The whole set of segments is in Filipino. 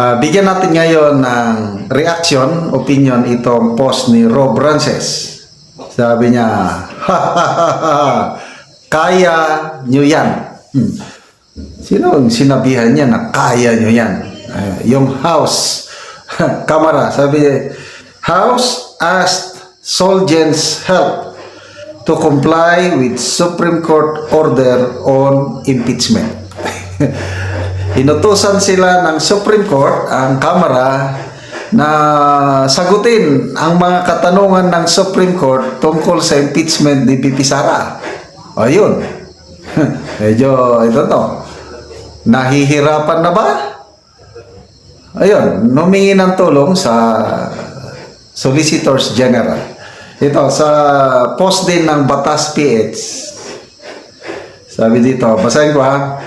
Ah, bigyan natin ngayon ng reaction, opinion itong post ni Rob Rances. Sabi niya, kaya nyo yan. Hmm. Sino ang sinabihan niya na kaya nyo yan? Ah, yung house, kamera, sabi niya, House asked Solgen's help to comply with Supreme Court order on impeachment. Inutusan sila ng Supreme Court, ang Kamara, na sagutin ang mga katanungan ng Supreme Court tungkol sa impeachment ni Pipi Sara. O yun. Medyo, ito to. Nahihirapan na ba? Ayun, numingi ng tulong sa Solicitors General. Ito, sa post din ng Batas PH. Sabi dito, basahin ko ha.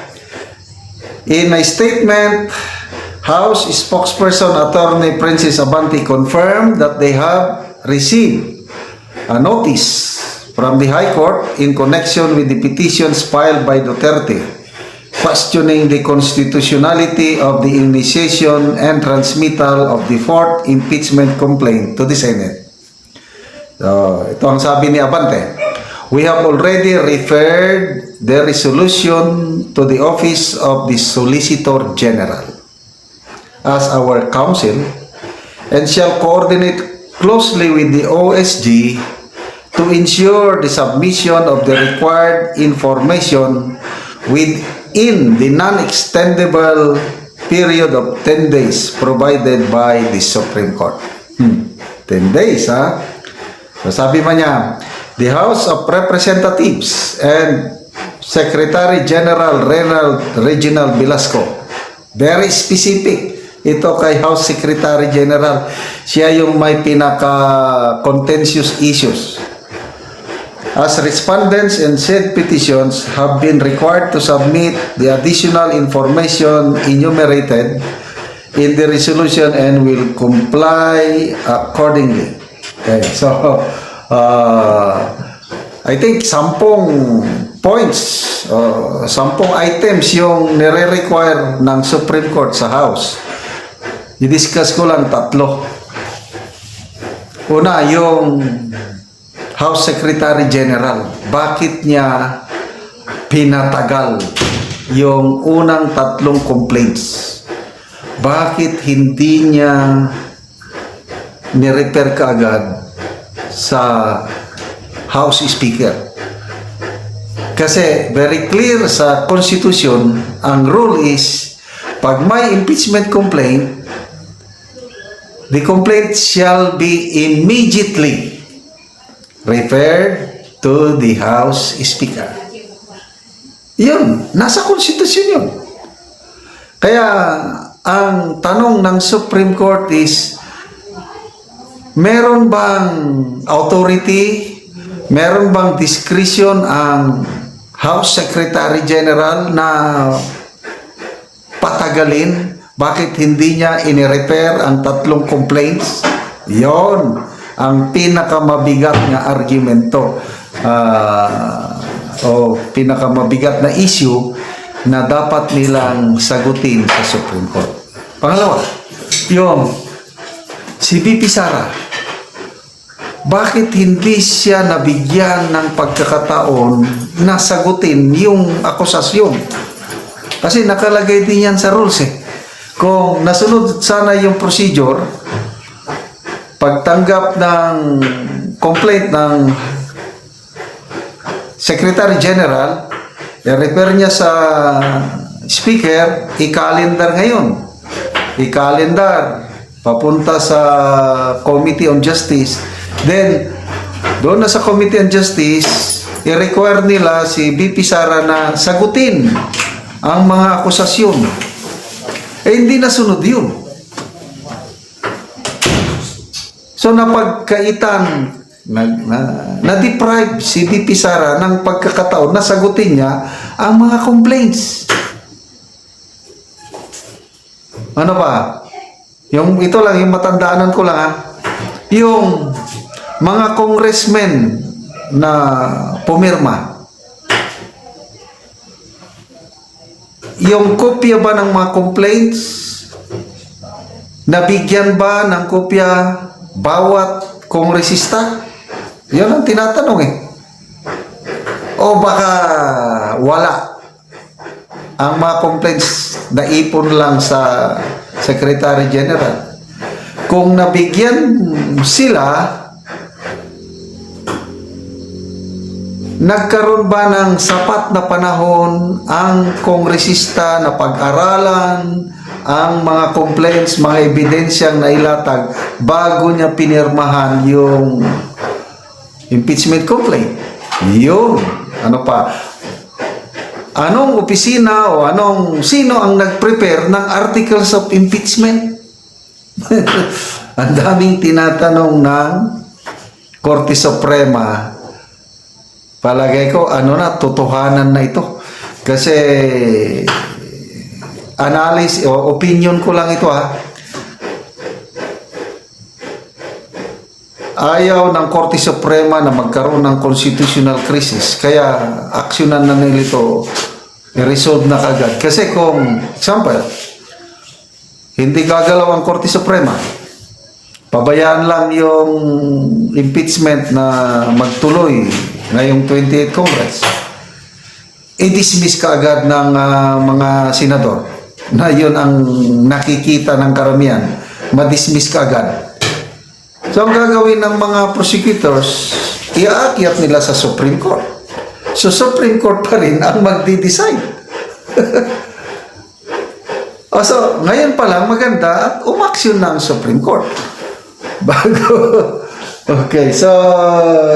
In a statement, House spokesperson Attorney Princess Abanti confirmed that they have received a notice from the High Court in connection with the petitions filed by Duterte questioning the constitutionality of the initiation and transmittal of the fourth impeachment complaint to the Senate. So, ito ang sabi ni Abante. We have already referred the resolution to the Office of the Solicitor General as our counsel and shall coordinate closely with the OSG to ensure the submission of the required information within the non-extendable period of 10 days provided by the Supreme Court. Hmm. 10 days, ha? So sabi man niya, the House of Representatives and Secretary General Renald Reginald Velasco, very specific. Ito kay House Secretary General, siya yung may pinaka-contentious issues. As respondents and said petitions have been required to submit the additional information enumerated in the resolution and will comply accordingly. Okay, so uh, I think sampung points, uh, sampung items yung nire-require ng Supreme Court sa House. I-discuss ko lang tatlo. Una, yung House Secretary General, bakit niya pinatagal yung unang tatlong complaints? Bakit hindi niya nirepair kaagad sa House Speaker? Kasi very clear sa Constitution, ang rule is pag may impeachment complaint, the complaint shall be immediately referred to the House Speaker. Yun, nasa konstitusyon yun. Kaya, ang tanong ng Supreme Court is, meron bang authority, meron bang discretion ang House Secretary General na patagalin? Bakit hindi niya inirepair ang tatlong complaints? Yon ang pinakamabigat nga argumento ah, o pinakamabigat na issue na dapat nilang sagutin sa Supreme Court. Pangalawa, yung si Sara, bakit hindi siya nabigyan ng pagkakataon na sagutin yung akusasyon? Kasi nakalagay din yan sa rules eh. Kung nasunod sana yung procedure, pagtanggap ng complaint ng Secretary General, i-refer niya sa speaker, i-calendar ngayon. I-calendar, papunta sa Committee on Justice. Then, doon na sa Committee on Justice, i-require nila si BP Sara na sagutin ang mga akusasyon. Eh, hindi nasunod yun. So napagkaitan na, na, na-deprive si BP Sara ng pagkakataon na sagutin niya ang mga complaints. Ano ba? Yung ito lang, yung matandaanan ko lang ha. Yung mga congressmen na pumirma. Yung kopya ba ng mga complaints Nabigyan ba ng kopya bawat kongresista? Yun ang tinatanong eh. O baka wala. Ang mga complaints na ipon lang sa Secretary General. Kung nabigyan sila, nagkaroon ba ng sapat na panahon ang kongresista na pag-aralan ang mga complaints, mga ebidensyang nailatag bago niya pinirmahan yung impeachment complaint. Yun. Ano pa? Anong opisina o anong sino ang nag-prepare ng articles of impeachment? ang daming tinatanong ng Korte Suprema. Palagay ko, ano na, totohanan na ito. Kasi, analysis, o opinion ko lang ito ha. Ayaw ng Korte Suprema na magkaroon ng constitutional crisis. Kaya, aksyonan na nila ito, i-resolve na kagad. Kasi kung, example, hindi gagalaw ang Korte Suprema, pabayaan lang yung impeachment na magtuloy ngayong 28th Congress, i-dismiss ka agad ng ah, mga senador na yun ang nakikita ng karamihan, ma-dismiss ka agad. So, ang gagawin ng mga prosecutors, iaakyat nila sa Supreme Court. So, Supreme Court pa rin ang magdi-decide. o, so, ngayon pa lang maganda at umaksyon na ang Supreme Court. Bago. Okay, so,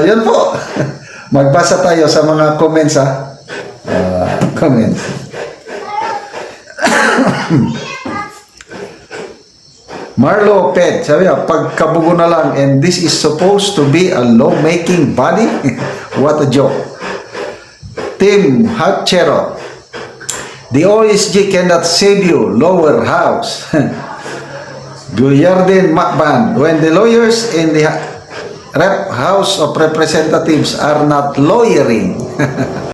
yun po. Magbasa tayo sa mga comments, ha? Ah, comments. Marlo Pet, sabi niya, pagkabugo na lang and this is supposed to be a law-making body? What a joke. Tim Hatchero, the OSG cannot save you, lower house. Guyardin Macban, when the lawyers in the Rep House of Representatives are not lawyering.